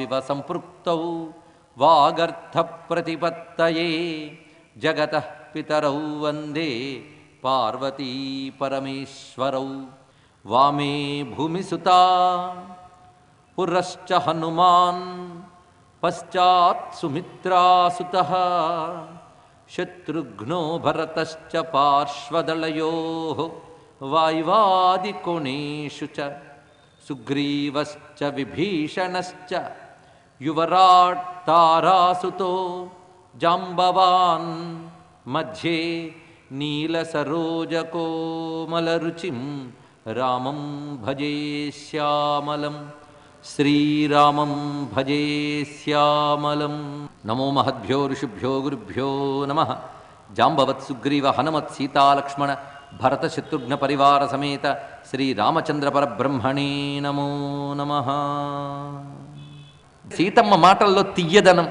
ृप्तौ वागर्थप्रतिपत्तये जगतः पितरौ वन्दे पार्वती परमेश्वरौ वामे भूमिसुता पुरश्च हनुमान् पश्चात् सुमित्रासुतः शत्रुघ्नो भरतश्च पार्श्वदलयोः वाय्वादिकोणेषु च सुग्रीवश्च विभीषणश्च युवराट् तारासुतो जाम्बवान् मध्ये नीलसरोजकोमलरुचिं रामं भजे श्यामलं श्रीरामं भजे श्यामलं। नमो महद्भ्यो ऋषिभ्यो गुरुभ्यो नमः। जाम्बवत् हनुमत्सीतालक्ष्मण भरतशत्रुघ्नपरिवारसमेत श्रीरामचन्द्रपरब्रह्मणे नमो नमः। సీతమ్మ మాటల్లో తియ్యదనం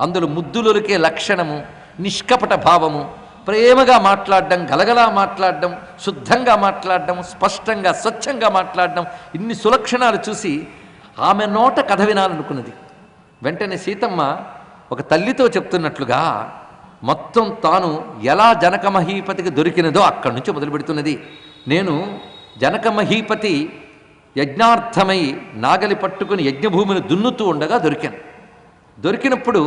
అందులో ముద్దులొరికే లక్షణము నిష్కపట భావము ప్రేమగా మాట్లాడడం గలగలా మాట్లాడడం శుద్ధంగా మాట్లాడడం స్పష్టంగా స్వచ్ఛంగా మాట్లాడడం ఇన్ని సులక్షణాలు చూసి ఆమె నోట కథ వినాలనుకున్నది. వెంటనే సీతమ్మ ఒక తల్లితో చెప్తున్నట్లుగా మొత్తం తాను ఎలా జనక మహీపతికి దొరికినదో అక్కడి నుంచి మొదలు పెడుతున్నది నేను జనక మహీపతి యజ్ఞార్థమై నాగలి పట్టుకుని యజ్ఞభూమిని దున్నుతూ ఉండగా దొరికాను. దొరికినప్పుడు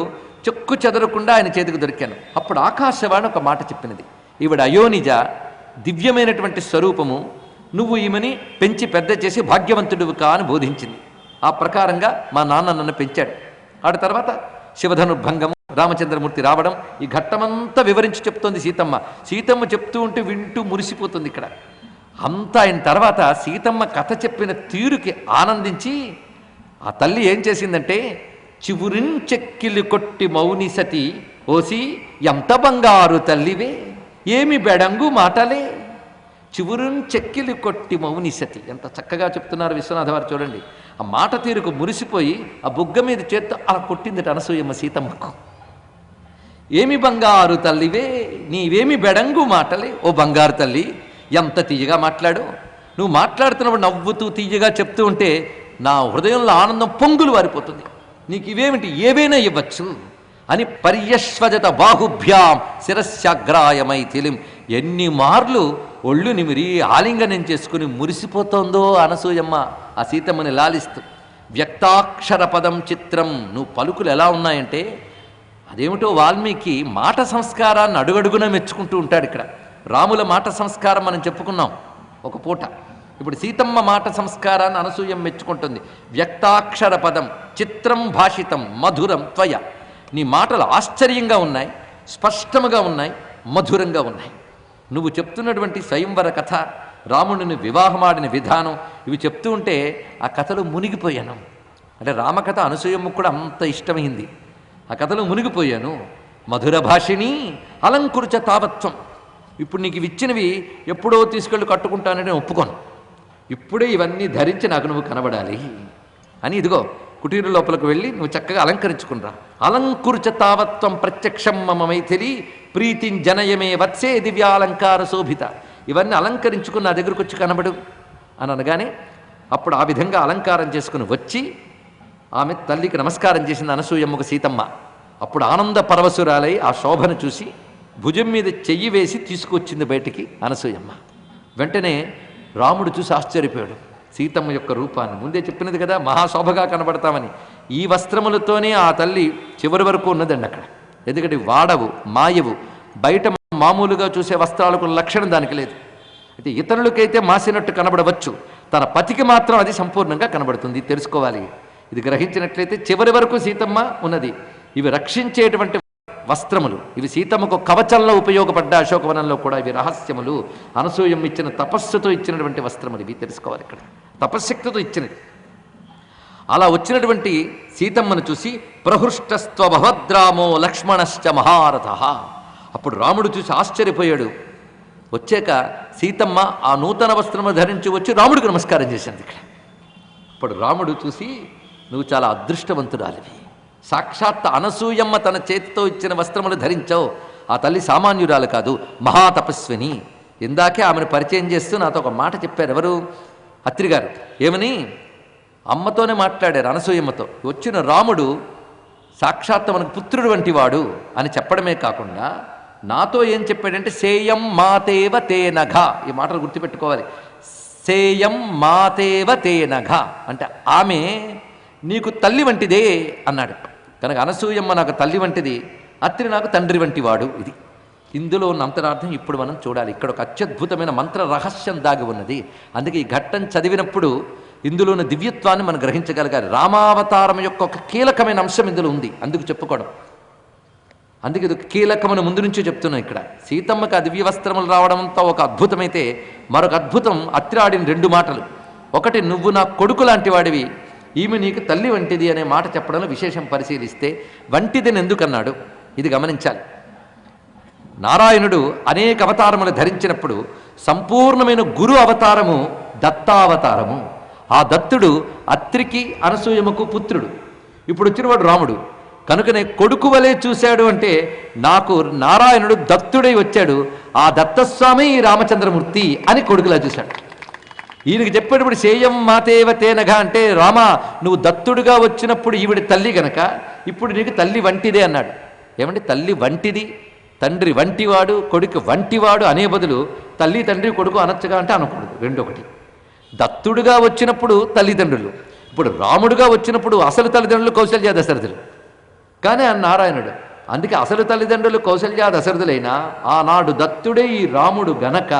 చెక్కు చెదరకుండా ఆయన చేతికి దొరికాను. అప్పుడు ఆకాశవాణి ఒక మాట చెప్పినది. ఈవిడ అయోనిజ దివ్యమైనటువంటి స్వరూపము నువ్వు ఈమెని పెంచి పెద్ద చేసి భాగ్యవంతుడివి కా అని బోధించింది. ఆ ప్రకారంగా మా నాన్న నన్ను పెంచాడు. ఆడ తర్వాత శివధనుర్భంగము రామచంద్రమూర్తి రావడం ఈ ఘట్టమంతా వివరించి చెప్తోంది సీతమ్మ. సీతమ్మ చెప్తూ ఉంటే వింటూ మురిసిపోతుంది ఇక్కడ. అంత అయిన తర్వాత సీతమ్మ కథ చెప్పిన తీరుకి ఆనందించి ఆ తల్లి ఏం చేసిందంటే చివురించెక్కిలి కొట్టి మౌని సతి ఓసి ఎంత బంగారు తల్లివే ఏమి బెడంగు మాటలే. చివురున్ చెక్కిలి కొట్టి మౌని సతి. ఎంత చక్కగా చెప్తున్నారు విశ్వనాథ వారు చూడండి. ఆ మాట తీరుకు మురిసిపోయి ఆ బుగ్గ మీద చేత్తో అలా కొట్టింది అనసూయమ్మ సీతమ్మకు. ఏమి బంగారు తల్లివే నీవేమి బెడంగు మాటలే ఓ బంగారు తల్లి ఎంత తీయగా మాట్లాడు? నువ్వు మాట్లాడుతున్నప్పుడు నవ్వుతూ తీయగా చెప్తూ ఉంటే నా హృదయంలో ఆనందం పొంగులు వారిపోతుంది. నీకు ఇవేమిటి? ఏవైనా ఇవ్వచ్చు. అని పర్యశ్వజత బాహుభ్యాం శిరస్యాగ్రాయమై తెలిం ఎన్ని మార్లు ఒళ్ళు నిమిరి ఆలింగనం చేసుకుని మురిసిపోతోందో అనసూయమ్మ ఆ సీతమ్మని లాలిస్తూ. వ్యక్తాక్షర పదం చిత్రం. నువ్వు పలుకులు ఎలా ఉన్నాయంటే అదేమిటో వాల్మీకి మాట సంస్కారాన్ని అడుగడుగున మెచ్చుకుంటూ ఉంటాడు ఇక్కడ. రాముల మాట సంస్కారం మనం చెప్పుకున్నాం. ఒక పూట. ఇప్పుడు సీతమ్మ మాట సంస్కారాన్ని అనసూయం మెచ్చుకుంటుంది. వ్యక్తాక్షర పదం చిత్రం భాషితం మధురం త్వయ. నీ మాటలు ఆశ్చర్యంగా ఉన్నాయి స్పష్టముగా ఉన్నాయి మధురంగా ఉన్నాయి. నువ్వు చెప్తున్నటువంటి స్వయంవర కథ రాముడిని వివాహమాడిన విధానం ఇవి చెప్తూ ఉంటే ఆ కథలో మునిగిపోయాను. అంటే రామకథ అనసూయమ్మ కూడా అంత ఇష్టమైంది. ఆ కథలో మునిగిపోయాను. మధుర భాషిణి అలంకృచ తావత్వం ఇప్పుడు నీకు ఇవి ఇచ్చినవి ఎప్పుడో తీసుకెళ్ళి కట్టుకుంటానని ఒప్పుకోను. ఇప్పుడే ఇవన్నీ ధరించి నాకు నువ్వు కనబడాలి అని ఇదిగో కుటీర లోపలికి వెళ్ళి నువ్వు చక్కగా అలంకరించుకునిరా అలంకృచ తావత్వం ప్రత్యక్షం మమ మైథిలి ప్రీతిం జనయమే వత్సే దివ్యాలంకార శోభిత. ఇవన్నీ అలంకరించుకుని నా దగ్గరకు వచ్చి కనబడు అని అనగానే అప్పుడు ఆ విధంగా అలంకారం చేసుకుని వచ్చి ఆమె తల్లికి నమస్కారం చేసింది అనసూయమ్మకు సీతమ్మ. అప్పుడు ఆనంద పరవశురాలై ఆ శోభను చూసి భుజం మీద చెయ్యి వేసి తీసుకొచ్చింది బయటికి అనసూయమ్మ. వెంటనే రాముడు చూసి ఆశ్చర్యపోయాడు. సీతమ్మ యొక్క రూపాన్ని ముందే చెప్పినది కదా మహాశోభగా కనబడతామని. ఈ వస్త్రములతోనే ఆ తల్లి చివరి వరకు ఉన్నదండి అక్కడ. ఎందుకంటే వాడవు మాయవు బయట మామూలుగా చూసే వస్త్రాలకు లక్షణం దానికి లేదు. అయితే ఇతరులకైతే మాసినట్టు కనబడవచ్చు. తన పతికి మాత్రం అది సంపూర్ణంగా కనబడుతుంది. తెలుసుకోవాలి. ఇది గ్రహించినట్లయితే చివరి వరకు సీతమ్మ ఉన్నది. ఇవి రక్షించేటువంటి వస్త్రములు. ఇవి సీతమ్మకు కవచంలో ఉపయోగపడ్డ అశోకవనంలో కూడా ఇవి రహస్యములు. అనసూయం ఇచ్చిన తపస్సుతో ఇచ్చినటువంటి వస్త్రములు ఇవి. తెలుసుకోవాలి ఇక్కడ. తపశ్శక్తితో ఇచ్చినది అలా వచ్చినటువంటి సీతమ్మను చూసి ప్రహృష్టస్త్వ భవద్రామో లక్ష్మణశ్చ మహారథ. అప్పుడు రాముడు చూసి ఆశ్చర్యపోయాడు. వచ్చాక సీతమ్మ ఆ నూతన వస్త్రము ధరించి వచ్చి రాముడికి నమస్కారం చేసింది ఇక్కడ. అప్పుడు రాముడు చూసి నువ్వు చాలా అదృష్టవంతురాలివి. సాక్షాత్ అనసూయమ్మ తన చేతితో ఇచ్చిన వస్త్రములు ధరించావు. ఆ తల్లి సామాన్యురాలు కాదు మహాతపస్విని. ఇందాకే ఆమెను పరిచయం చేస్తూ నాతో ఒక మాట చెప్పారు ఎవరు? అత్రి గారు ఏమని? అమ్మతోనే మాట్లాడారు అనసూయమ్మతో. వచ్చిన రాముడు సాక్షాత్ మనకు పుత్రుడు వంటి వాడు అని చెప్పడమే కాకుండా నాతో ఏం చెప్పాడంటే సేయం మాతేవ తేనఘ ఈ మాటలు గుర్తుపెట్టుకోవాలి. సేయం మాతేవ తేనఘ అంటే ఆమె నీకు తల్లి వంటిదే అన్నాడు. కనుక అనసూయమ్మ నాకు తల్లి వంటిది అత్రి నాకు తండ్రి వంటి వాడు ఇది. ఇందులో ఉన్న అంతరార్థం ఇప్పుడు మనం చూడాలి. ఇక్కడ ఒక అత్యద్భుతమైన మంత్ర రహస్యం దాగి ఉన్నది. అందుకే ఈ ఘట్టం చదివినప్పుడు ఇందులోని దివ్యత్వాన్ని మనం గ్రహించగలగాలి. రామావతారం యొక్క ఒక కీలకమైన అంశం ఇందులో ఉంది. అందుకు చెప్పుకోవడం. అందుకే ఇది ఒక కీలకమైన ముందు నుంచే చెప్తున్నాం ఇక్కడ. సీతమ్మకి ఆ దివ్య వస్త్రములు రావడంతో ఒక అద్భుతమైతే మరొక అద్భుతం అత్రాడిన రెండు మాటలు. ఒకటి నువ్వు నా కొడుకు లాంటి వాడివి. ఈమె నీకు తల్లి వంటిది అనే మాట చెప్పడంలో విశేషం పరిశీలిస్తే వంటిదని ఎందుకన్నాడు? ఇది గమనించాలి. నారాయణుడు అనేక అవతారములు ధరించినప్పుడు సంపూర్ణమైన గురు అవతారము దత్తావతారము. ఆ దత్తుడు అత్రికి అనసూయముకు పుత్రుడు. ఇప్పుడు వచ్చినవాడు రాముడు. కనుకనే కొడుకు వలె చూశాడు అంటే నాకు నారాయణుడు దత్తుడై వచ్చాడు. ఆ దత్తస్వామి ఈ రామచంద్రమూర్తి అని కొడుకులా చూశాడు. ఈయనకి చెప్పేటప్పుడు సేయం మాతేవ తేనగా అంటే రామ నువ్వు దత్తుడుగా వచ్చినప్పుడు ఈవిడి తల్లి గనక ఇప్పుడు నీకు తల్లి వంటిదే అన్నాడు. ఏమంటే తల్లి వంటిది. తండ్రి వంటివాడు కొడుకు వంటివాడు అనే బదులు తల్లి తండ్రి కొడుకు అనొచ్చుగా అంటే అనకూడదు. రెండొకటి. దత్తుడుగా వచ్చినప్పుడు తల్లిదండ్రులు. ఇప్పుడు రాముడుగా వచ్చినప్పుడు అసలు తల్లిదండ్రులు కౌశల్య దశరథులు. కానీ ఆ నారాయణుడు. అందుకే అసలు తల్లిదండ్రులు కౌశల్య దశరథులైనా ఆనాడు దత్తుడే ఈ రాముడు గనక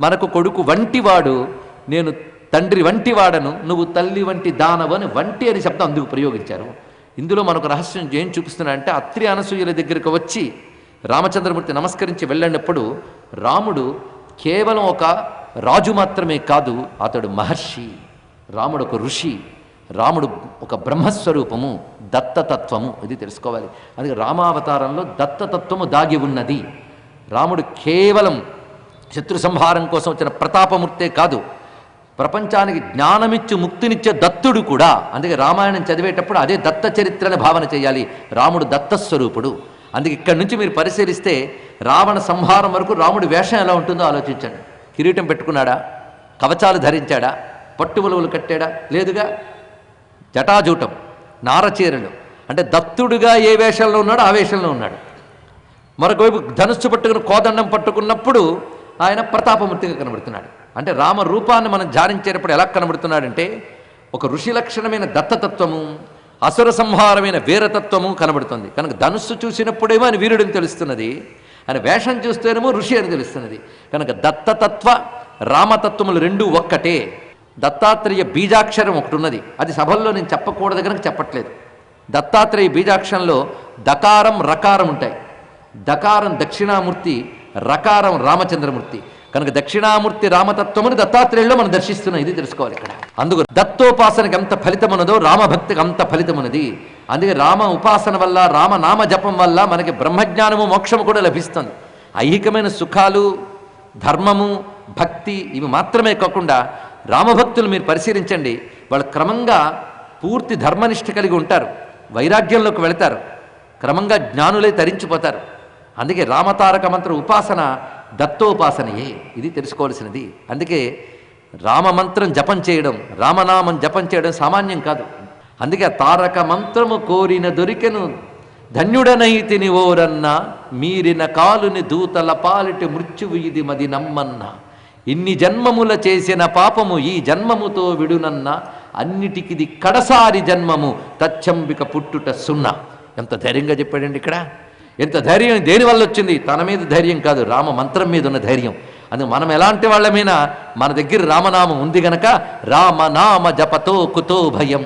మనకు కొడుకు వంటివాడు నేను తండ్రి వంటి వాడను నువ్వు తల్లి వంటి దానవు అని వంటి అని శబ్దం అందుకు ప్రయోగించారు. ఇందులో మనకు రహస్యం ఏం చూపిస్తున్నా అంటే అత్రి అనసూయల దగ్గరకు వచ్చి రామచంద్రమూర్తి నమస్కరించి వెళ్ళినప్పుడు రాముడు కేవలం ఒక రాజు మాత్రమే కాదు అతడు మహర్షి రాముడు ఒక ఋషి రాముడు ఒక బ్రహ్మస్వరూపము దత్తతత్వము ఇది తెలుసుకోవాలి. అందుకే రామావతారంలో దత్తతత్వము దాగి ఉన్నది. రాముడు కేవలం శత్రు సంహారం కోసం వచ్చిన ప్రతాపమూర్తే కాదు ప్రపంచానికి జ్ఞానమిచ్చు ముక్తినిచ్చే దత్తుడు కూడా అందుకే రామాయణం చదివేటప్పుడు అదే దత్త చరిత్రని భావన చేయాలి. రాముడు దత్తస్వరూపుడు. అందుకే ఇక్కడి నుంచి మీరు పరిశీలిస్తే రావణ సంహారం వరకు రాముడి వేషం ఎలా ఉంటుందో ఆలోచించండి. కిరీటం పెట్టుకున్నాడా? కవచాలు ధరించాడా? పట్టుబలువులు కట్టాడా? లేదుగా? జటాజూటం నారచీరలు. అంటే దత్తుడుగా ఏ వేషంలో ఉన్నాడో ఆ వేషంలో ఉన్నాడు. మరొకవైపు ధనుస్సు పట్టుకుని కోదండం పట్టుకున్నప్పుడు ఆయన ప్రతాపమూర్తిగా కనబడుతున్నాడు. అంటే రామ రూపాన్ని మనం ధ్యానించేటప్పుడు ఎలా కనబడుతున్నాడంటే ఒక ఋషి లక్షణమైన దత్తతత్వము అసుర సంహారమైన వీరతత్వము కనబడుతుంది. కనుక ధనుస్సు చూసినప్పుడేమో ఆయన వీరుడని తెలుస్తున్నది ఆయన వేషం చూస్తేనేమో ఋషి అని తెలుస్తున్నది. కనుక దత్తతత్వ రామతత్వములు రెండూ ఒక్కటే. దత్తాత్రేయ బీజాక్షరం ఒకటి ఉన్నది అది సభల్లో నేను చెప్పకూడదు కనుక చెప్పట్లేదు. దత్తాత్రేయ బీజాక్షరంలో దకారం రకారం ఉంటాయి. దకారం దక్షిణామూర్తి రకారం రామచంద్రమూర్తి. కనుక దక్షిణామూర్తి రామతత్వముని దత్తాత్రేయుల్లో మనం దర్శిస్తున్నాం. ఇది తెలుసుకోవాలి ఇక్కడ. అందుకు దత్తోపాసనకి ఎంత ఫలితమున్నదో రామభక్తికి అంత ఫలితమున్నది. అందుకే రామ ఉపాసన వల్ల రామనామ జపం వల్ల మనకి బ్రహ్మజ్ఞానము మోక్షము కూడా లభిస్తుంది. ఐహికమైన సుఖాలు ధర్మము భక్తి ఇవి మాత్రమే కాకుండా రామభక్తులు మీరు పరిశీలించండి. వాళ్ళు క్రమంగా పూర్తి ధర్మనిష్ట కలిగి ఉంటారు. వైరాగ్యంలోకి వెళతారు. క్రమంగా జ్ఞానులై తరించిపోతారు. అందుకే రామతారక మంత్ర ఉపాసన దత్తోపాసనయే ఇది తెలుసుకోవాల్సినది. అందుకే రామమంత్రం జపం చేయడం రామనామం జపం చేయడం సామాన్యం కాదు. అందుకే ఆ తారక మంత్రము కోరిన దొరికెను ధన్యుడనైతిని ఓరన్న మీరిన కాలుని దూతల పాలిటి మృత్యువు ఇది మది నమ్మన్న. ఇన్ని జన్మముల చేసిన పాపము ఈ జన్మముతో విడునన్న అన్నిటికిది కడసారి జన్మము తచ్చంబిక పుట్టుట సున్నా. ఎంత ధైర్యంగా చెప్పాడండి ఇక్కడ. ఎంత ధైర్యం దేనివల్ల వచ్చింది? తన మీద ధైర్యం కాదు రామ మంత్రం మీద ఉన్న ధైర్యం. అందుకు మనం ఎలాంటి వాళ్ళమైనా మన దగ్గర రామనామం ఉంది గనక రామనామ జపతో కుతో భయం.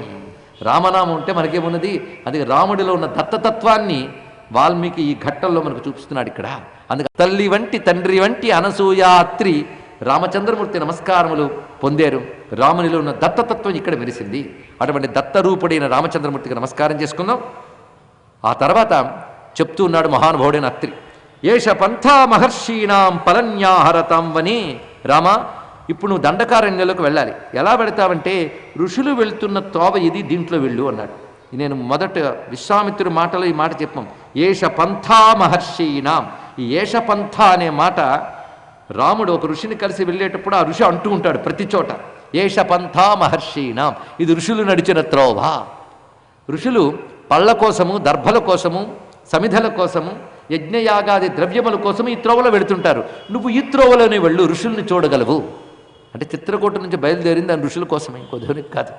రామనామం ఉంటే మనకేమున్నది? అది రాముడిలో ఉన్న దత్తతత్వాన్ని వాల్మీకి ఈ ఘట్టంలో మనకు చూపిస్తున్నాడు ఇక్కడ. అందుకే తల్లి వంటి తండ్రి వంటి అనసూయాత్రి రామచంద్రమూర్తి నమస్కారములు పొందారు. రామునిలో ఉన్న దత్తతత్వం ఇక్కడ మెరిసింది. అటువంటి దత్తరూపుడైన రామచంద్రమూర్తికి నమస్కారం చేసుకుందాం. ఆ తర్వాత చెప్తూ ఉన్నాడు మహానుభావుడైన అత్రి ఏష పంథా మహర్షీణాం పలన్యాహరతాం వని. రామ ఇప్పుడు నువ్వు దండకారణ్యంలోకి వెళ్ళాలి. ఎలా వెళతావంటే ఋషులు వెళ్తున్న తోవ ఇది దీంట్లో వెళ్ళు అన్నాడు. నేను మొదట విశ్వామిత్రుడి మాటలో ఈ మాట చెప్పాం. ఏష పంథా మహర్షీణాం. ఈ ఏష పంథ అనే మాట రాముడు ఒక ఋషిని కలిసి వెళ్ళేటప్పుడు ఆ ఋషి అంటూ ఉంటాడు ప్రతి చోట. ఏష పంథా మహర్షీణాం. ఇది ఋషులు నడిచిన త్రోవ. ఋషులు పళ్ళ కోసము దర్భల కోసము సమిధల కోసము యజ్ఞయాగాది ద్రవ్యముల కోసము ఈ త్రోవలో వెళుతుంటారు. నువ్వు ఈ త్రోవలోనే వెళ్ళు ఋషుల్ని చూడగలవు. అంటే చిత్రకూట నుంచి బయలుదేరింది దాని ఋషుల కోసమే ఇంకో దేవునికి కాదు.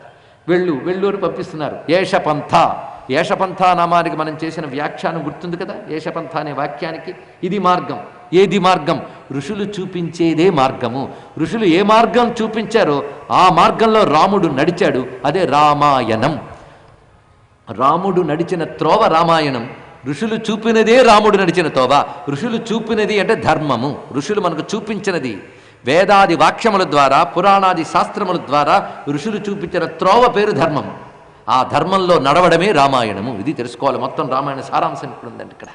వెళ్ళు వెళ్ళు అని పంపిస్తున్నారు. ఏషపంథ. ఏషపంథ నామానికి మనం చేసిన వ్యాఖ్యానం గుర్తుంది కదా? ఏషపంథ అనే వాక్యానికి ఇది మార్గం. ఏది మార్గం? ఋషులు చూపించేదే మార్గము. ఋషులు ఏ మార్గం చూపించారో ఆ మార్గంలో రాముడు నడిచాడు. అదే రామాయణం. రాముడు నడిచిన త్రోవ రామాయణం. ఋషులు చూపినదే రాముడు నడిచిన తోవ. ఋషులు చూపినది అంటే ధర్మము. ఋషులు మనకు చూపించినది వేదాది వాక్యముల ద్వారా పురాణాది శాస్త్రముల ద్వారా ఋషులు చూపించిన త్రోవ పేరు ధర్మము. ఆ ధర్మంలో నడవడమే రామాయణము. ఇది తెలుసుకోవాలి. మొత్తం రామాయణ సారాంశం ఇప్పుడు ఉందండి ఇక్కడ.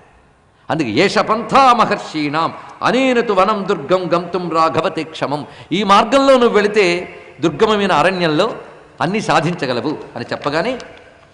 అందుకే ఏష పంథా మహర్షీణాం అనేనతు వనం దుర్గం గంతుం రాఘవతే క్షమం. ఈ మార్గంలో నువ్వు వెళితే దుర్గమమైన అరణ్యంలో అన్నీ సాధించగలవు అని చెప్పగానే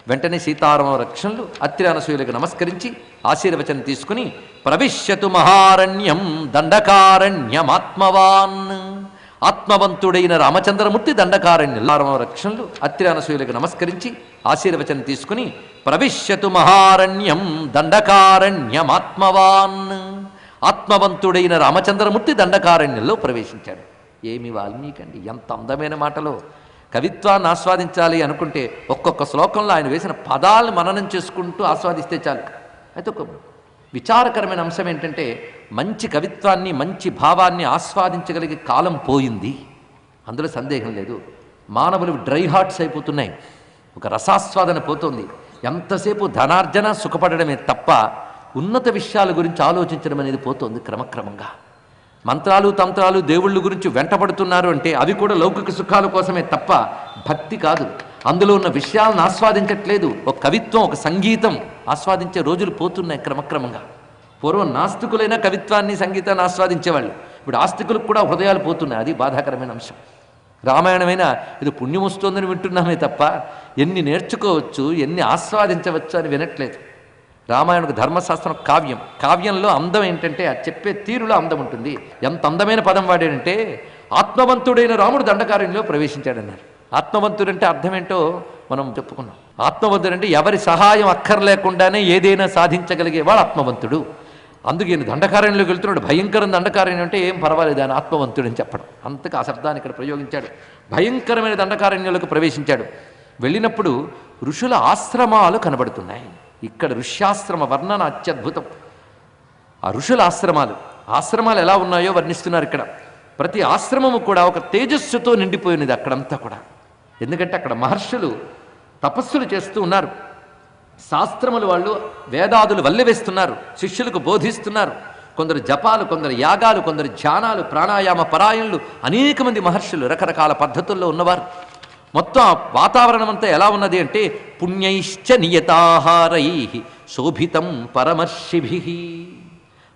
వెంటనే సీతారామ రక్షణలు అత్రినసూయులకు నమస్కరించి ఆశీర్వచనం తీసుకుని ప్రవిశ్యతు మహారణ్యం దండకారణ్యమాత్మవాన్. ఆత్మవంతుడైన రామచంద్రమూర్తి దండకారణ్యం. రామ రక్షణలు అత్రినసూయులకు నమస్కరించి ఆశీర్వచనం తీసుకుని ప్రవిశ్యతు మహారణ్యం దండకారణ్యమాత్మవాన్. ఆత్మవంతుడైన రామచంద్రమూర్తి దండకారణ్యంలో ప్రవేశించాడు. ఏమి వాల్మీకండి ఎంత అందమైన మాటలో కవిత్వాన్ని ఆస్వాదించాలి అనుకుంటే ఒక్కొక్క శ్లోకంలో ఆయన వేసిన పదాలను మననం చేసుకుంటూ ఆస్వాదిస్తే చాలు. అయితే ఒక విచారకరమైన అంశం ఏంటంటే మంచి కవిత్వాన్ని మంచి భావాన్ని ఆస్వాదించగలిగే కాలం పోయింది. అందులో సందేహం లేదు. మానవులు డ్రై హార్ట్స్ అయిపోతున్నాయి. ఒక రసాస్వాదన పోతుంది. ఎంతసేపు ధనార్జన సుఖపడడమే తప్ప ఉన్నత విషయాల గురించి ఆలోచించడం అనేది పోతుంది క్రమక్రమంగా. మంత్రాలు తంత్రాలు దేవుళ్ళ గురించి వెంటపడుతున్నారు అంటే అవి కూడా లౌకిక సుఖాల కోసమే తప్ప భక్తి కాదు. అందులో ఉన్న విషయాలను ఆస్వాదించట్లేదు. ఒక కవిత్వం ఒక సంగీతం ఆస్వాదించే రోజులు పోతున్నాయి క్రమక్రమంగా. పూర్వం నాస్తికులైన కవిత్వాన్ని సంగీతాన్ని ఆస్వాదించేవాళ్ళు. ఇప్పుడు ఆస్తికులకు కూడా హృదయాలు పోతున్నాయి. అది బాధాకరమైన అంశం. రామాయణమైన ఇది పుణ్యం వస్తుందని వింటున్నామే తప్ప ఎన్ని నేర్చుకోవచ్చు ఎన్ని ఆస్వాదించవచ్చు అని వినట్లేదు. రామాయణకు ధర్మశాస్త్రం కావ్యం. కావ్యంలో అందం ఏంటంటే అది చెప్పే తీరులో అందం ఉంటుంది. ఎంత అందమైన పదం వాడాడంటే ఆత్మవంతుడైన రాముడు దండకారణ్యంలో ప్రవేశించాడన్నారు. ఆత్మవంతుడంటే అర్థం ఏంటో మనం చెప్పుకున్నాం. ఆత్మవంతుడంటే ఎవరి సహాయం అక్కర్లేకుండానే ఏదైనా సాధించగలిగేవాడు ఆత్మవంతుడు. అందుకే నేను దండకారణ్యంలోకి వెళ్తున్నాడు. భయంకరం దండకారణ్యం అంటే ఏం పర్వాలేదు ఆయన ఆత్మవంతుడని చెప్పడం. అంతకు ఆ శబ్దాన్ని ఇక్కడ ప్రయోగించాడు. భయంకరమైన దండకారణ్యంలోకి ప్రవేశించాడు. వెళ్ళినప్పుడు ఋషుల ఆశ్రమాలు కనబడుతున్నాయి. ఇక్కడ ఋష్యాశ్రమ వర్ణన అత్యద్భుతం. ఆ ఋషుల ఆశ్రమాలు ఆశ్రమాలు ఎలా ఉన్నాయో వర్ణిస్తున్నారు ఇక్కడ. ప్రతి ఆశ్రమము కూడా ఒక తేజస్సుతో నిండిపోయినది అక్కడంతా కూడా. ఎందుకంటే అక్కడ మహర్షులు తపస్సులు చేస్తూ ఉన్నారు. శాస్త్రములు వాళ్ళు వేదాదులు వల్లెవేస్తున్నారు శిష్యులకు బోధిస్తున్నారు. కొందరు జపాలు కొందరు యాగాలు కొందరు ధ్యానాలు ప్రాణాయామ పరాయణులు అనేక మంది మహర్షులు రకరకాల పద్ధతుల్లో ఉన్నవారు. మొత్తం ఆ వాతావరణం అంతా ఎలా ఉన్నది అంటే పుణ్యైశ్చ నియతాహారై శోభితం పరమర్షిభి.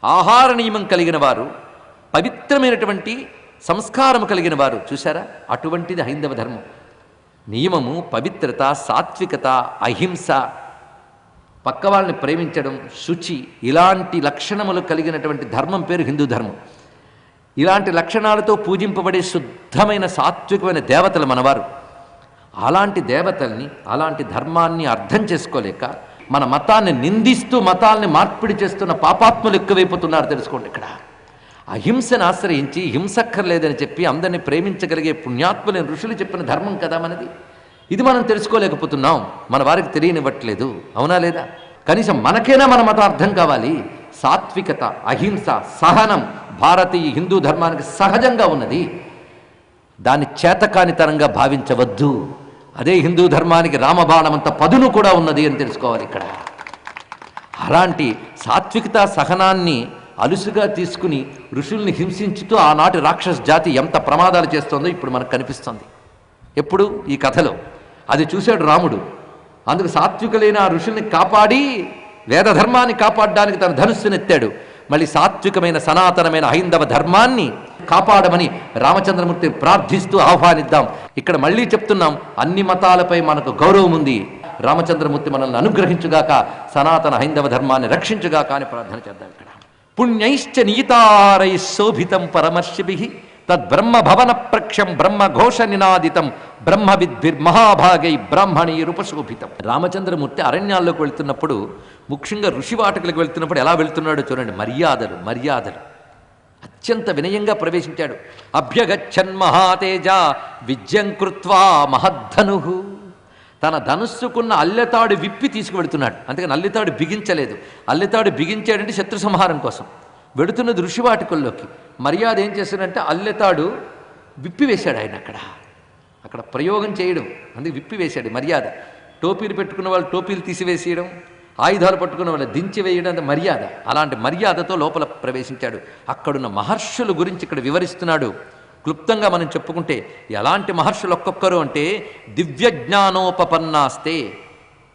ఆహార నియమం కలిగిన వారు పవిత్రమైనటువంటి సంస్కారం కలిగిన వారు చూసారా అటువంటిది హైందవ ధర్మం. నియమము పవిత్రత సాత్వికత అహింస పక్క వాళ్ళని ప్రేమించడం శుచి ఇలాంటి లక్షణములు కలిగినటువంటి ధర్మం పేరు హిందూ ధర్మం. ఇలాంటి లక్షణాలతో పూజింపబడే శుద్ధమైన సాత్వికమైన దేవతలు మనవారు. అలాంటి దేవతల్ని అలాంటి ధర్మాన్ని అర్థం చేసుకోలేక మన మతాన్ని నిందిస్తూ మతాల్ని మార్పిడి చేస్తున్న పాపాత్ములు ఎక్కువైపోతున్నారు తెలుసుకోండి ఇక్కడ. అహింసను ఆశ్రయించి హింసక్కర్లేదని చెప్పి అందరినీ ప్రేమించగలిగే పుణ్యాత్ములైన ఋషులు చెప్పిన ధర్మం కదా మనది. ఇది మనం తెలుసుకోలేకపోతున్నాం. మన వారికి తెలియనివ్వట్లేదు. అవునా లేదా? కనీసం మనకైనా మన మతం అర్థం కావాలి. సాత్వికత అహింస సహనం భారతీయ హిందూ ధర్మానికి సహజంగా ఉన్నది. దాన్ని చేతకానితనంగా భావించవద్దు. అదే హిందూ ధర్మానికి రామబాణమంత పదును కూడా ఉన్నది అని తెలుసుకోవాలి ఇక్కడ. అలాంటి సాత్వికత సహనాన్ని అలుసుగా తీసుకుని ఋషుల్ని హింసించుతూ ఆనాటి రాక్షస జాతి ఎంత ప్రమాదాలు చేస్తుందో ఇప్పుడు మనకు కనిపిస్తుంది. ఎప్పుడు? ఈ కథలో. అది చూశాడు రాముడు. అందుకు సాత్వికులైన ఆ ఋషుల్ని కాపాడి వేదధర్మాన్ని కాపాడడానికి తన ధనుస్సునెత్తాడు. మళ్ళీ సాత్వికమైన సనాతనమైన హైందవ ధర్మాన్ని కాపాడమని రామచంద్రమూర్తి ప్రార్థిస్తూ ఆహ్వానిద్దాం. ఇక్కడ మళ్ళీ చెప్తున్నాం అన్ని మతాలపై మనకు గౌరవం ఉంది. రామచంద్రమూర్తి మనల్ని అనుగ్రహించుగాక సనాతన హైందవ ధర్మాన్ని రక్షించుగాక అని ప్రార్థన చేద్దాం ఇక్కడ. పుణ్యైశ్చ నీతారై శోభితం పరమర్షిభి తద్బ్రహ్మ భవన ప్రక్షం బ్రహ్మ ఘోష నినాదితం బ్రహ్మ విద్భిర్మహాభాగై బ్రాహ్మణీ రూపశోభితం రామచంద్రమూర్తి అరణ్యాల్లోకి వెళ్తున్నప్పుడు ముఖ్యంగా ఋషివాటకులకు వెళ్తున్నప్పుడు ఎలా వెళ్తున్నాడో చూడండి. మర్యాదలు మర్యాదలు. అత్యంత వినయంగా ప్రవేశించాడు. అభ్యగచ్చన్ మహాతేజ విద్యం కృత్వా మహద్ధను తన ధనుస్సుకున్న అల్లెతాడు విప్పి తీసుకువెడుతున్నాడు. అందుకని అల్లెతాడు బిగించలేదు. అల్లెతాడు బిగించాడంటే శత్రు సంహారం కోసం. వెడుతున్న దృశ్యవాటికల్లోకి. మర్యాద ఏం చేశాడంటే అల్లెతాడు విప్పివేశాడు ఆయన అక్కడ. అక్కడ ప్రయోగం చేయడం. అందుకే విప్పివేశాడు మర్యాద. టోపీలు పెట్టుకున్న వాళ్ళు టోపీలు తీసివేసేయడం. ఆయుధాలు పట్టుకున్న వాళ్ళు దించివేయడం మర్యాద. అలాంటి మర్యాదతో లోపల ప్రవేశించాడు. అక్కడున్న మహర్షుల గురించి ఇక్కడ వివరిస్తున్నాడు. క్లుప్తంగా మనం చెప్పుకుంటే ఎలాంటి మహర్షులు ఒక్కొక్కరు అంటే దివ్య జ్ఞానోపపన్నాస్తే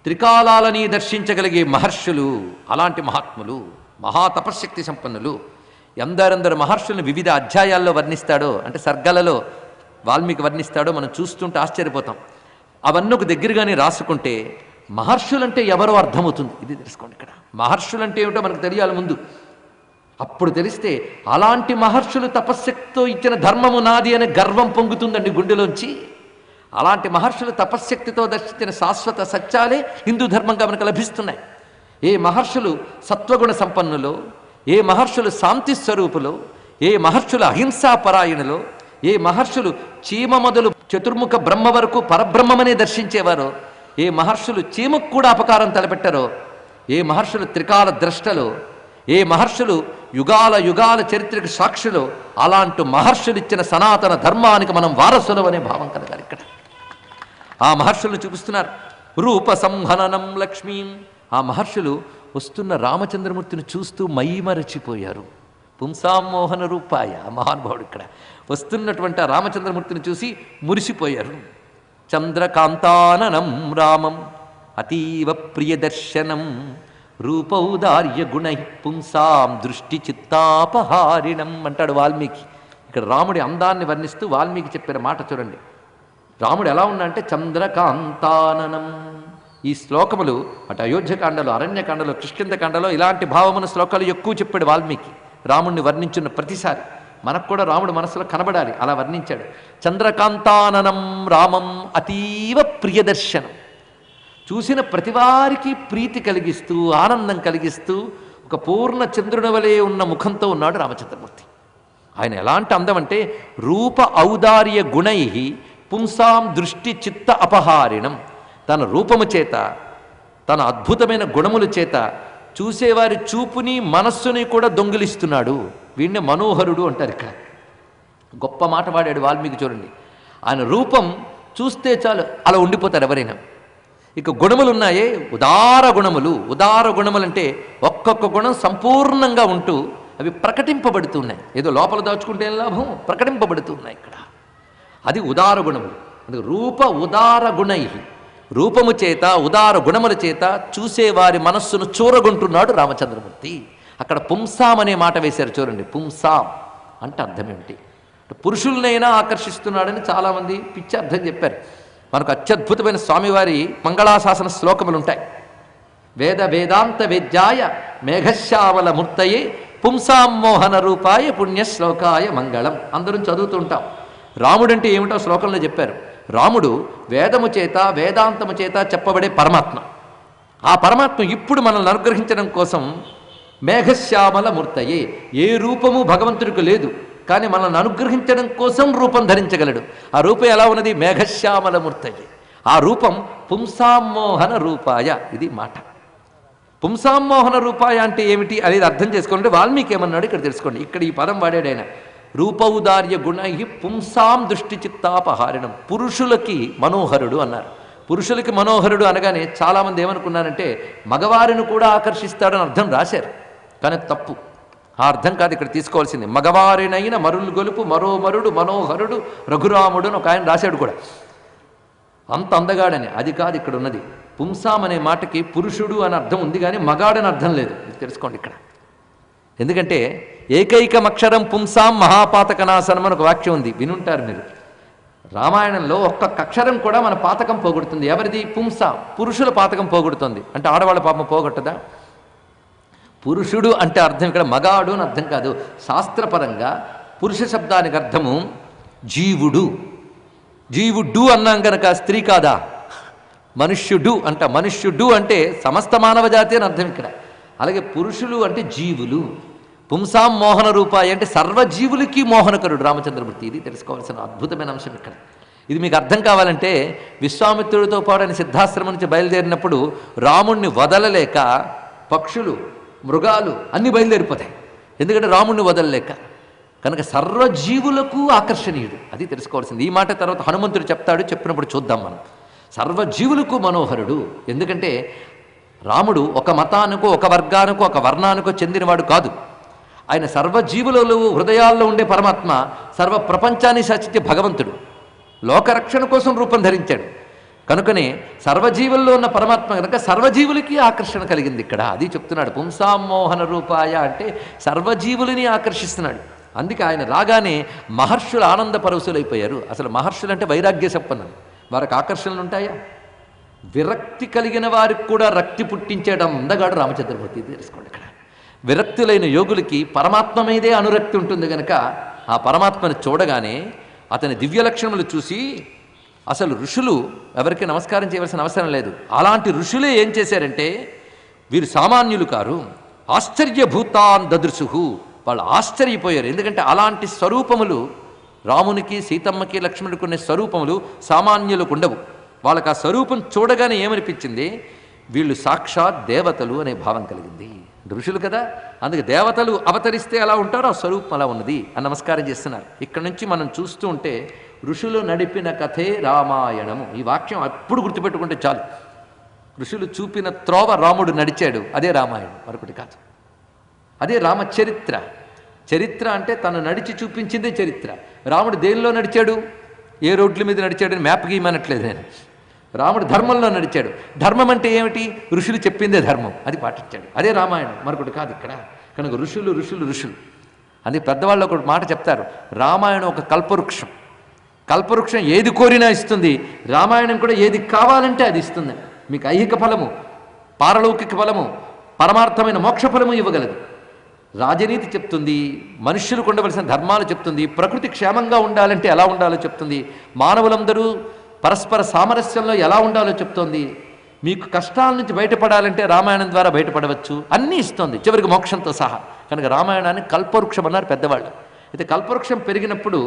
త్రికాలాలని దర్శించగలిగే మహర్షులు అలాంటి మహాత్ములు మహాతపశక్తి సంపన్నులు ఎందరెందరు మహర్షులను వివిధ అధ్యాయాల్లో వర్ణిస్తాడో అంటే సర్గలలో వాల్మీకి వర్ణిస్తాడో మనం చూస్తుంటే ఆశ్చర్యపోతాం. అవన్నీ ఒక దగ్గరగానే రాసుకుంటే మహర్షులంటే ఎవరో అర్థమవుతుంది. ఇది తెలుసుకోండి ఇక్కడ. మహర్షులంటే ఏమిటో మనకు తెలియాలి ముందు. అప్పుడు తెలిస్తే అలాంటి మహర్షులు తపశ్శక్తితో ఇచ్చిన ధర్మము నాది అనే గర్వం పొంగుతుందండి గుండెలోంచి. అలాంటి మహర్షులు తపశ్శక్తితో దర్శించిన శాశ్వత సత్యాలే హిందూ ధర్మంగా మనకు లభిస్తున్నాయి. ఏ మహర్షులు సత్వగుణ సంపన్నులో ఏ మహర్షులు శాంతి స్వరూపులో ఏ మహర్షులు అహింసాపరాయణలో ఏ మహర్షులు చీమ మొదలు చతుర్ముఖ బ్రహ్మ వరకు పరబ్రహ్మమనే దర్శించేవారో ఏ మహర్షులు చీమకు కూడా అపకారం తలపెట్టరో. ఏ మహర్షులు త్రికాల ద్రష్టలో. ఏ మహర్షులు యుగాల యుగాల చరిత్రకు సాక్షులు. అలాంటి మహర్షులు ఇచ్చిన సనాతన ధర్మానికి మనం వారసులు అనే భావం కలగాలి ఇక్కడ. ఆ మహర్షులు చూపిస్తున్నారు. రూప సంహననం లక్ష్మీం. ఆ మహర్షులు వస్తున్న రామచంద్రమూర్తిని చూస్తూ మైమరచిపోయారు. పుంసామోహన రూపాయ మహానుభావుడు ఇక్కడ. వస్తున్నటువంటి ఆ రామచంద్రమూర్తిని చూసి మురిసిపోయారు. చంద్రకాంతాననం రామం అతీవ ప్రియదర్శనం రూపౌదార్య గుణ పుంసాం దృష్టి చిత్తాపహారిణం అంటాడు వాల్మీకి. ఇక్కడ రాముడి అందాన్ని వర్ణిస్తూ వాల్మీకి చెప్పిన మాట చూడండి. రాముడు ఎలా ఉన్నాడంటే చంద్రకాంతాననం. ఈ శ్లోకములు అటు అయోధ్యకాండలో అరణ్యకాండలో కృష్ణిందకాండలో ఇలాంటి భావమున శ్లోకాలు ఎక్కువ చెప్పాడు వాల్మీకి. రాముణ్ణి వర్ణించిన ప్రతిసారి. మనకు కూడా రాముడు మనసులో కనబడాలి. అలా వర్ణించాడు. చంద్రకాంతాననం రామం అతీవ ప్రియదర్శనం. చూసిన ప్రతివారికి ప్రీతి కలిగిస్తూ ఆనందం కలిగిస్తూ ఒక పూర్ణ చంద్రుని వలె ఉన్న ముఖంతో ఉన్నాడు రామచంద్రమూర్తి. ఆయన ఎలాంటి అందం అంటే రూప ఔదార్య గుణై పుంసాం దృష్టి చిత్త అపహారిణం. తన రూపము చేత తన అద్భుతమైన గుణముల చేత చూసేవారి చూపుని మనస్సుని కూడా దొంగిలిస్తున్నాడు. వీడిని మనోహరుడు అంటారు ఇక్కడ. గొప్ప మాట వాడాడు వాల్మీకి చూడండి. ఆయన రూపం చూస్తే చాలు అలా ఉండిపోతారు ఎవరైనా. ఇక గుణములు ఉన్నాయే? ఉదార గుణములు. ఉదార గుణములు అంటే ఒక్కొక్క గుణం సంపూర్ణంగా ఉంటూ అవి ప్రకటింపబడుతున్నాయి ఏదో లోపల దాచుకుంటే లాభం? ప్రకటింపబడుతున్నాయి ఇక్కడ. అది ఉదార గుణములు. అందుకే రూప ఉదార గుణై రూపము చేత ఉదార గుణముల చేత చూసేవారి మనస్సును చూరగొంటున్నాడు రామచంద్రమూర్తి. అక్కడ పుంసాం అనే మాట వేశారు చూడండి పుంసాం అంటే అర్థం ఏమిటి? పురుషులనైనా ఆకర్షిస్తున్నాడని చాలామంది పిచ్చి అర్థం చెప్పారు. మనకు అత్యద్భుతమైన స్వామివారి మంగళాశాసన శ్లోకములు ఉంటాయి వేద వేదాంత వేద్యాయ మేఘశ్యావల మూర్తయే పుంసాం మోహన రూపాయ పుణ్యశ్లోకాయ మంగళం. అందరం చదువుతుంటాం. రాముడంటే ఏమిటో శ్లోకంలో చెప్పారు. రాముడు వేదము చేత వేదాంతము చేత చెప్పబడే పరమాత్మ. ఆ పరమాత్మ ఇప్పుడు మనల్ని అనుగ్రహించడం కోసం మేఘశ్యామల మూర్తయే ఏ రూపము భగవంతుడికి లేదు కానీ మనల్ని అనుగ్రహించడం కోసం రూపం ధరించగలడు. ఆ రూపం ఎలా ఉన్నది? మేఘశ్యామల మూర్తయే ఆ రూపం పుంసామోహన రూపాయ. ఇది మాట. పుంసామోహన రూపాయ అంటే ఏమిటి అనేది అర్థం చేసుకోండి. వాల్మీకి ఏమన్నాడు ఇక్కడ తెలుసుకోండి. ఇక్కడ ఈ పదం వాడాడు ఆయన. రూపౌదార్య గుణై పుంసాం దృష్టి చిత్తాపహారిణం. పురుషులకి మనోహరుడు అన్నారు. పురుషులకి మనోహరుడు అనగానే చాలామంది ఏమనుకున్నారంటే మగవారిని కూడా ఆకర్షిస్తాడని అర్థం రాశారు. కానీ తప్పు. ఆ అర్థం కాదు ఇక్కడ తీసుకోవాల్సింది. మగవారినైన మరులు గొలుపు మరో మరుడు మనోహరుడు రఘురాముడు అని ఒక ఆయన రాశాడు కూడా. అంత అందగాడని. అది కాదు ఇక్కడ ఉన్నది. పుంసాం అనే మాటకి పురుషుడు అని అర్థం ఉంది కానీ మగాడని అర్థం లేదు. ఇది తెలుసుకోండి ఇక్కడ. ఎందుకంటే ఏకైకం అక్షరం పుంసాం మహాపాతకనాశనం అని ఒక వాక్యం ఉంది. వినుంటారు మీరు. రామాయణంలో ఒక్కొక్క అక్షరం కూడా మన పాతకం పోగొడుతుంది. ఎవరిది? పుంస. పురుషుల పాతకం పోగొడుతుంది. అంటే ఆడవాళ్ళ పాపం పోగొట్టదా? పురుషుడు అంటే అర్థం ఇక్కడ మగాడు అని అర్థం కాదు. శాస్త్రపరంగా పురుష శబ్దానికి అర్థము జీవుడు. జీవుడు అన్నాం కనుక స్త్రీ కాదా? మనుష్యుడు అంట. మనుష్యుడు అంటే సమస్త మానవ జాతి అని అర్థం ఇక్కడ. అలాగే పురుషులు అంటే జీవులు. పుంసాం మోహన రూపాయి అంటే సర్వజీవులకి మోహనకరుడు రామచంద్రమూర్తి. ఇది తెలుసుకోవాల్సిన అద్భుతమైన అంశం ఇక్కడ. ఇది మీకు అర్థం కావాలంటే విశ్వామిత్రుడితో పాటు ఆయన సిద్ధాశ్రమం నుంచి బయలుదేరినప్పుడు రాముణ్ణి వదలలేక పక్షులు మృగాలు అన్నీ బయలుదేరిపోతాయి. ఎందుకంటే రాముణ్ణి వదలలేక. కనుక సర్వజీవులకు ఆకర్షణీయుడు. అది తెలుసుకోవాల్సింది. ఈ మాట తర్వాత హనుమంతుడు చెప్తాడు. చెప్పినప్పుడు చూద్దాం మనం. సర్వజీవులకు మనోహరుడు. ఎందుకంటే రాముడు ఒక మతానికో ఒక వర్గానికో ఒక వర్ణానికో చెందినవాడు కాదు. ఆయన సర్వజీవులలో హృదయాల్లో ఉండే పరమాత్మ సర్వ ప్రపంచాన్ని శాసించే భగవంతుడు. లోకరక్షణ కోసం రూపం ధరించాడు. కనుకనే సర్వజీవుల్లో ఉన్న పరమాత్మ కనుక సర్వజీవులకి ఆకర్షణ కలిగింది ఇక్కడ. అది చెప్తున్నాడు పుంసామోహన రూపాయ అంటే సర్వజీవులని ఆకర్షిస్తున్నాడు. అందుకే ఆయన రాగానే మహర్షులు ఆనంద పరవశులైపోయారు. అసలు మహర్షులు అంటే వైరాగ్య సంపన్నులు. వారికి ఆకర్షణలు ఉంటాయా? విరక్తి కలిగిన వారికి కూడా రక్తి పుట్టించేయడం అందగాడు రామచంద్రమూర్తి. తెలుసుకోండి ఇక్కడ. విరక్తులైన యోగులకి పరమాత్మ మీదే అనురక్తి ఉంటుంది కనుక ఆ పరమాత్మను చూడగానే అతని దివ్య లక్షణములు చూసి అసలు ఋషులు ఎవరికి నమస్కారం చేయవలసిన అవసరం లేదు. అలాంటి ఋషులే ఏం చేశారంటే వీరు సామాన్యులు కారు ఆశ్చర్యభూతాన్ దదృశు వాళ్ళు ఆశ్చర్యపోయారు. ఎందుకంటే అలాంటి స్వరూపములు రామునికి సీతమ్మకి లక్ష్మణుడికి ఉన్న స్వరూపములు సామాన్యులకు ఉండవు. వాళ్ళకి ఆ స్వరూపం చూడగానే ఏమనిపించింది? వీళ్ళు సాక్షాత్ దేవతలు అనే భావం కలిగింది. ఋషులు కదా అందుకే దేవతలు అవతరిస్తే ఎలా ఉంటారో ఆ స్వరూపం అలా ఉన్నది అని నమస్కారం చేస్తున్నారు. ఇక్కడ నుంచి మనం చూస్తూ ఉంటే ఋషులు నడిపిన కథే రామాయణము. ఈ వాక్యం అప్పుడు గుర్తుపెట్టుకుంటే చాలు. ఋషులు చూపిన త్రోవ రాముడు నడిచాడు. అదే రామాయణం. మరొకటి కాదు. అదే రామచరిత్ర. చరిత్ర అంటే తను నడిచి చూపించిందే చరిత్ర. రాముడు దేనిలో నడిచాడు? ఏ రోడ్ల మీద నడిచాడని మ్యాప్ గీయమనట్లేదు నేను. రాముడు ధర్మంలో నడిచాడు. ధర్మం అంటే ఏమిటి? ఋషులు చెప్పిందే ధర్మం. అది పాటించాడు. అదే రామాయణం. మరొకటి కాదు ఇక్కడ. కనుక ఋషులు ఋషులు ఋషులు. అందుకే పెద్దవాళ్ళు ఒక మాట చెప్తారు. రామాయణం ఒక కల్పవృక్షం. కల్పవృక్షం ఏది కోరినా ఇస్తుంది. రామాయణం కూడా ఏది కావాలంటే అది ఇస్తుంది. మీకు ఐహిక ఫలము పారలౌకిక ఫలము పరమార్థమైన మోక్ష ఫలము ఇవ్వగలదు. రాజనీతి చెప్తుంది మనుష్యులకు ఉండవలసిన ధర్మాలు చెప్తుంది ప్రకృతి క్షేమంగా ఉండాలంటే ఎలా ఉండాలో చెప్తుంది మానవులందరూ పరస్పర సామరస్యంలో ఎలా ఉండాలో చెప్తోంది మీకు కష్టాల నుంచి బయటపడాలంటే రామాయణం ద్వారా బయటపడవచ్చు అన్నీ ఇస్తుంది చివరికి మోక్షంతో సహా. కనుక రామాయణాన్ని కల్పవృక్షం అన్నారు పెద్దవాళ్ళు. అయితే కల్పవృక్షం పెరిగినప్పుడు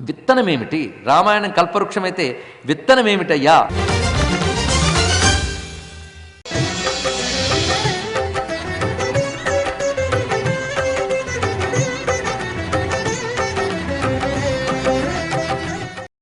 విత్తనం ఏమిటి రామాయణం కల్పవృక్షమైతే విత్తనమేమిటయ్యా?